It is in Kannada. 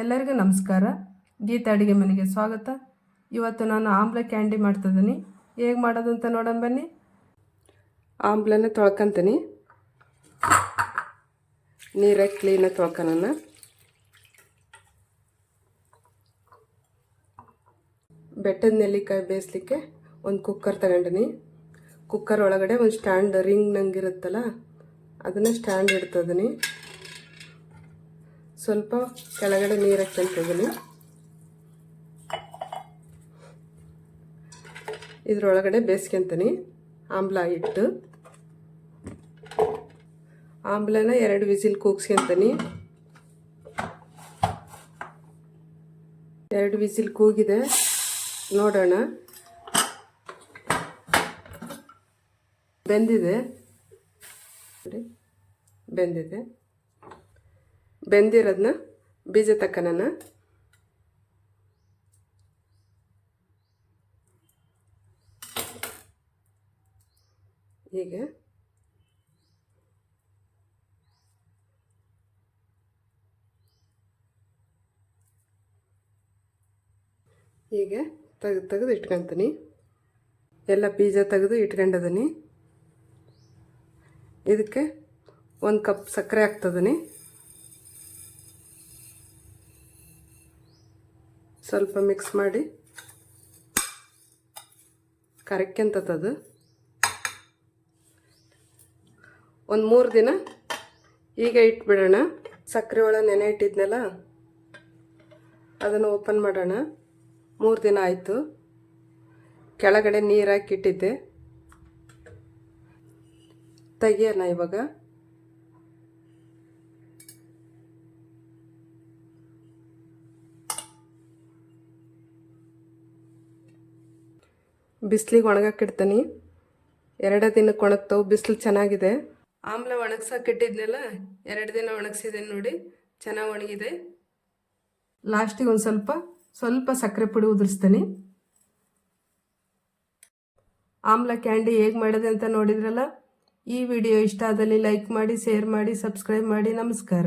ಎಲ್ಲರಿಗೂ ನಮಸ್ಕಾರ. ಗೀತಾ ಅಡುಗೆ ಮನೆಗೆ ಸ್ವಾಗತ. ಇವತ್ತು ನಾನು ಆಮ್ಲ ಕ್ಯಾಂಡಿ ಮಾಡ್ತಿದ್ದೀನಿ. ಹೇಗೆ ಮಾಡೋದು ಅಂತ ನೋಡೋಣ ಬನ್ನಿ. ಆಮ್ಲನ ತೊಳ್ಕೊಂತೀನಿ. ನೀರಾಗಿ ಕ್ಲೀನಾಗಿ ತೊಳ್ಕೊಳ ಬೆಟ್ಟದ ನೆಲ್ಲಿಕಾಯಿ ಬೇಯಿಸ್ಲಿಕ್ಕೆ ಒಂದು ಕುಕ್ಕರ್ ತಗೊಂಡಿನಿ. ಕುಕ್ಕರ್ ಒಳಗಡೆ ಒಂದು ಸ್ಟ್ಯಾಂಡ್ ರಿಂಗ್ ನಂಗಿರುತ್ತಲ್ಲ ಅದನ್ನು ಸ್ಟ್ಯಾಂಡ್ ಇಡ್ತದೀನಿ ಸ್ವಲ್ಪ ಕೆಳಗಡೆ ನೀರು ಹಾಕ್ಕೊಂತಿದ್ದೀನಿ ಇದರೊಳಗಡೆ ಬೇಯಿಸ್ಕೊತೀನಿ ಆಮ್ಲ ಇಟ್ಟು. ಆಮ್ಲನ ಎರಡು ವಿಸಿಲ್ ಕೂಗ್ಸ್ಕೊಂತೀನಿ ಎರಡು ವಿಸಿಲ್ ಕೂಗಿದೆ. ನೋಡೋಣ. ಬೆಂದಿದೆ. ಬೆಂದಿದೆ. ಬೆಂದಿರೋದನ್ನ ಬೀಜ ತಕ್ಕನ ಹೀಗೆ. ಹೀಗೆ ತೆಗೆದು ತೆಗೆದು ಇಟ್ಕೊಂತೀನಿ. ಎಲ್ಲ ಬೀಜ ತೆಗೆದು ಇಟ್ಕೊಂಡಿದ್ದೀನಿ. ಇದಕ್ಕೆ ಒಂದು ಕಪ್ ಸಕ್ಕರೆ ಹಾಕ್ತದೀನಿ ಸ್ವಲ್ಪ ಮಿಕ್ಸ್ ಮಾಡಿ. ಕರಕ್ಕೆಂತದ್ದು ಒಂದು ಮೂರು ದಿನ ಈಗ ಇಟ್ಬಿಡೋಣ. ಸಕ್ಕರೆ ಒಳಗೆ ನೆನೆ ಇಟ್ಟಿದ್ನಲ್ಲ, ಅದನ್ನು ಓಪನ್ ಮಾಡೋಣ. ಮೂರು ದಿನ ಆಯಿತು. ಕೆಳಗಡೆ ನೀರು ಹಾಕಿ ಇಟ್ಟಿದ್ದೆ. ತೆಗಿಯೋಣ ಇವಾಗ. ಬಿಸಿಲಿಗೆ ಒಣಗಾಕಿಡ್ತೀನಿ. ಎರಡೇ ದಿನಕ್ಕೆ ಒಣಗ್ತಾವೆ, ಬಿಸಿಲು ಚೆನ್ನಾಗಿದೆ. ಆಮ್ಲ ಒಣಗ್ಸಕ್ಕಿಟ್ಟಿದ್ನಲ್ಲ ಎರಡು ದಿನ ಒಣಗಿಸಿದ್ದೀನಿ ನೋಡಿ, ಚೆನ್ನಾಗಿ ಒಣಗಿದೆ. ಲಾಸ್ಟಿಗೆ ಒಂದು ಸ್ವಲ್ಪ ಸ್ವಲ್ಪ ಸಕ್ಕರೆ ಪುಡಿ ಉದುರಿಸ್ತೀನಿ. ಆಮ್ಲ ಕ್ಯಾಂಡಿ ಹೇಗೆ ಮಾಡಿದೆ ಅಂತ ನೋಡಿದ್ರಲ್ಲ, ಈ ವಿಡಿಯೋ ಇಷ್ಟ ಆದಲ್ಲಿ ಲೈಕ್ ಮಾಡಿ, ಶೇರ್ ಮಾಡಿ, ಸಬ್ಸ್ಕ್ರೈಬ್ ಮಾಡಿ, ನಮಸ್ಕಾರ.